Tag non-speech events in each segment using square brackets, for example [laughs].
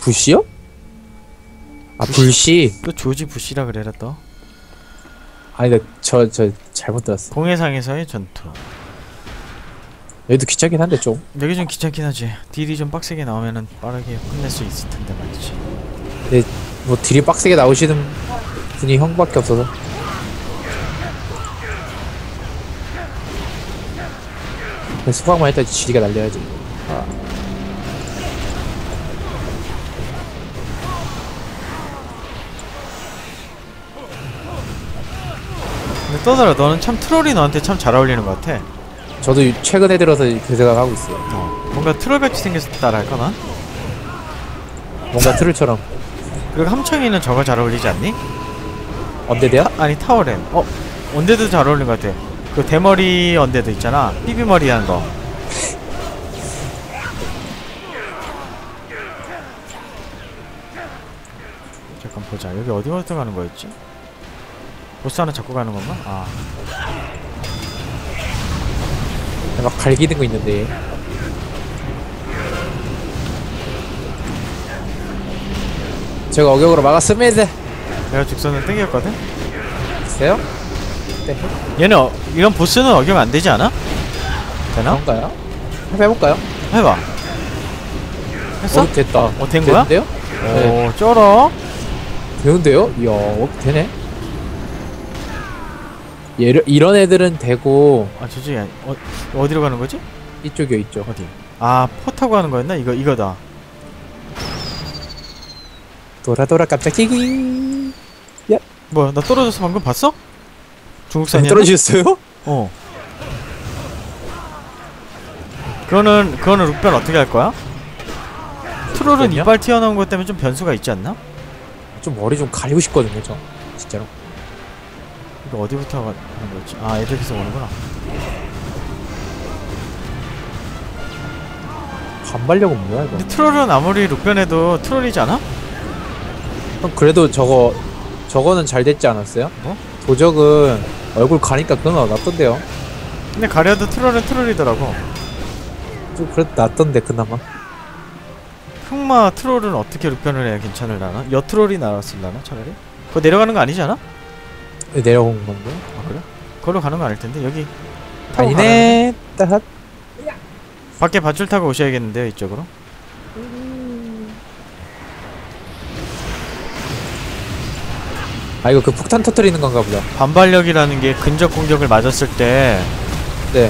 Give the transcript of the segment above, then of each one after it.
부시요? 아 부시. 불시? 또 조지 부시라 그래라 또. 아니 저저 잘못 들었어 공해상에서의 전투. 여기도 귀찮긴 한데 좀. 여기 좀 귀찮긴 하지. 딜이 좀 빡세게 나오면은 빠르게 혼낼 수 있을 텐데 말이지. 뭐 딜이 빡세게 나오시는 분이 형밖에 없어서. 수박만 일단 지리가 날려야지. 근 떠들어. 너는 참 트롤이 너한테 참 잘 어울리는 것 같아. 저도 이- 최근에 들어서 그 생각하고 있어요. 어 뭔가 트롤같이 난? 뭔가 트롤처럼. 그리고 함청이는 저거 잘 어울리지 않니? 언데드야? 아니 타워렌 어 언데도 잘 어울리는 것 같아. 그 대머리 언데도 있잖아. 삐삐머리 하는 거. 잠깐 보자. 여기 어디부터 가는 거였지? 보스 하나 잡고 가는 건가? 아 막 갈기는 거 있는데 제가 어격으로 막았습니다 내가 직선을 땡겼거든? 있어요? 네 얘는 어, 이런 보스는 어경 안 되지 않아? 되나? 그런가요? 한번 해볼까요? 해봐 했어? 어 됐다 어, 된 거야? 되는데요? 네. 오 쩔어 되는데요? 이야 어, 되네 얘를, 이런 애들은 되고 아 저쪽이 아니 어, 어디로 가는 거지? 이쪽이요 이쪽 어디? 아, 포 타고 가는 거였나? 이거, 이거다. 돌아 돌아 깜짝이기 뭐야, 나 떨어져서 방금 봤어? 중국산이야? 떨어지셨어요? 어. 그거는, 그거는 룩변 어떻게 할 거야? 트롤은? 이빨 튀어나온 것 때문에 좀 변수가 있지 않나? 좀 머리 좀 가리고 싶거든요 저 진짜로 이거 어디부터 가- 하는 거지? 아, 애들에서 오는구나. 반발력은 뭐야 이거 근데 트롤은 아무리 룩변해도 트롤이지 않아? 형 그래도 저거 저거는 잘 됐지 않았어요? 뭐? 도적은 얼굴 가니까 그건 낫던데요 근데 가려도 트롤은 트롤이더라고. 좀 그래도 낫던데 그나마 흑마 트롤은 어떻게 룩변을 해야 괜찮을라나? 여 트롤이 나왔을라나 차라리? 그거 내려가는 거 아니지 않아? 내려온 건데 아 그래? 걸로 가는 거 아닐 텐데 여기? 아니네 따핫 밖에 밧줄 타고 오셔야겠는데요 이쪽으로 아 이거 그 폭탄 터트리는 건가 보다 반발력이라는 게 근접 공격을 맞았을 때 네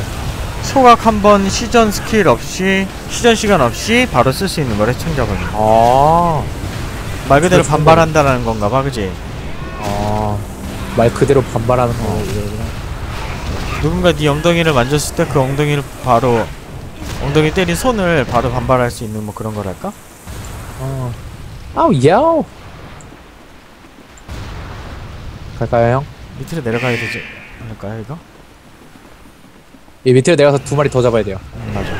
소각 한 번 시전 스킬 없이 시전 시간 없이 바로 쓸 수 있는 거래 청작은 아, 말 그대로. 반발한다라는 건가 봐 그지? 아, 말 그대로 반발하는 거 이거구나. 누군가 네 엉덩이를 만졌을 때 그 엉덩이를 바로 엉덩이 때린 손을 바로 반발할 수 있는 뭐 그런 거랄까? 어. 아우 야우 갈까요 형? 밑으로 내려가야 되지 않을까요 이거? 이 밑으로 내려가서 두 마리 더 잡아야 돼요 음, 맞아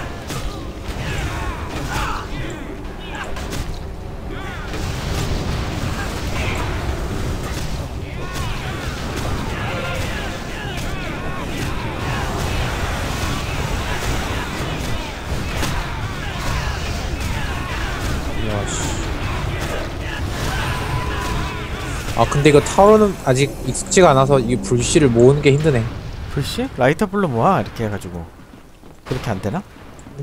아 근데 이거 타워는 아직 익숙지가 않아서 이 불씨를 모으는 게 힘드네. 글씨? 라이터 블루 모아? 이렇게 해가지고. 그렇게 안 되나?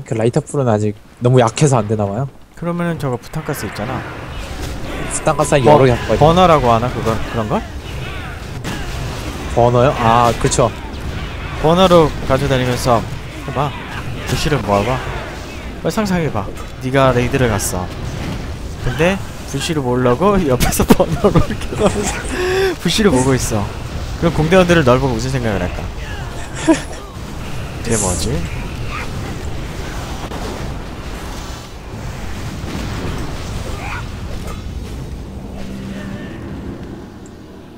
그 라이터 풀은 아직 너무 약해서 안 되나 봐요. 그러면은 저거 부탄가스 있잖아. 스탄가스 뭐, 여러 개 갖고 버너라고 하나? 그거 그런 걸? 버너요? 아 그쵸. 버너로 가져다니면서 해봐. 부시를 모아봐. 빨리 상상해봐. 네가 레이드를 갔어. 근데 부시를 모으려고 [laughs] 옆에서 버너로 이렇게 하면서 [laughs] 부시를 모고 있어 그럼 공대원들을 널 보고 무슨 생각을 할까? 그게 뭐지?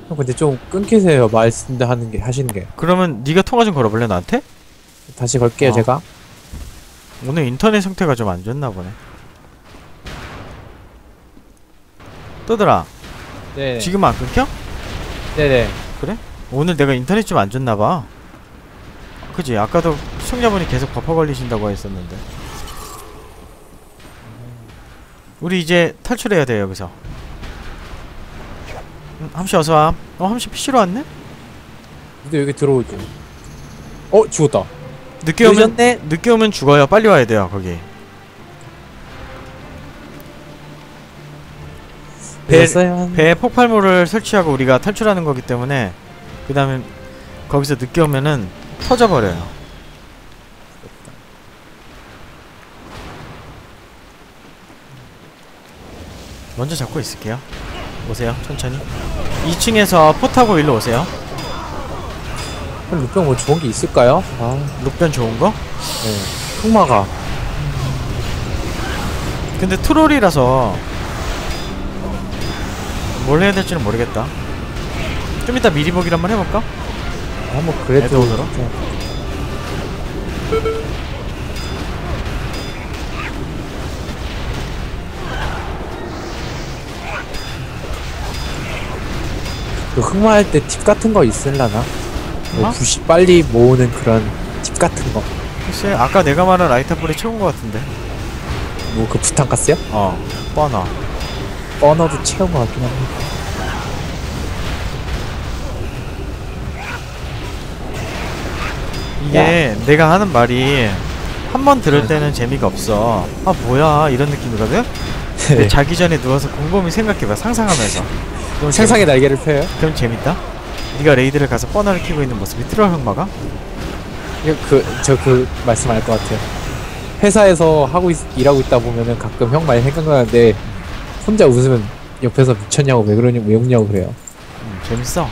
형 근데 좀 끊기세요 말씀하는 게 하시는 게 그러면 네가 통화 좀 걸어볼래 나한테? 다시 걸게요 어. 제가 오늘 인터넷 상태가 좀 안 좋나 보네 떠들아 네. 지금 안 끊겨? 네네. 오늘 내가 인터넷 좀 안 좋나 봐. 그지? 아까도 시청자분이 계속 버퍼 걸리신다고 했었는데. 우리 이제 탈출해야 돼요 여기서. 음, 함씨 어서와. 어 함씨 PC로 왔네? 근데 여기 들어오지. 어 죽었다. 늦게 오면 늦게 오면 죽어요. 빨리 와야 돼요 거기 배- 배에 폭발물을 설치하고 우리가 탈출하는 거기 때문에 그 다음에 거기서 늦게 오면은 터져버려요 먼저 잡고 있을게요 오세요 천천히 2층에서 포 타고 일로 오세요 루병 뭐 좋은 게 있을까요? 아 룩변 좋은 거? 네. 흑마가 근데 트롤이라서 뭘 해야 될지는 모르겠다 좀 이따 미리 보기를 한번 해볼까? 한번 그래도 애드온으로? 그 흑마할 때 팁 같은 거 있을라나? 뭐 흑마? 부시 빨리 모으는 그런 팁 같은 거. 글쎄 아까 내가 말한 라이터불이 채운 거 같은데 뭐 그 부탄가스요? 어 뻔하 버너도 채운 것 같긴 한데. 이게 내가 하는 말이 한 번 들을 때는 재미가 없어 아 뭐야 이런 느낌이거든? 근데 자기 전에 누워서 곰곰이 생각해봐 상상하면서 그럼 상상의 날개를 펴요? 그럼 재밌다? 네가 레이드를 가서 뻔하를 키고 있는 모습이 트롤 흑마가? 그, 저 그 말씀 알 것 같아요. 회사에서 하고 있, 일하고 있다 보면은 가끔 형 많이 생각나는데 혼자 웃으면 옆에서 미쳤냐고 왜 그러냐고 왜 웃냐고 그래요. 음, 재밌어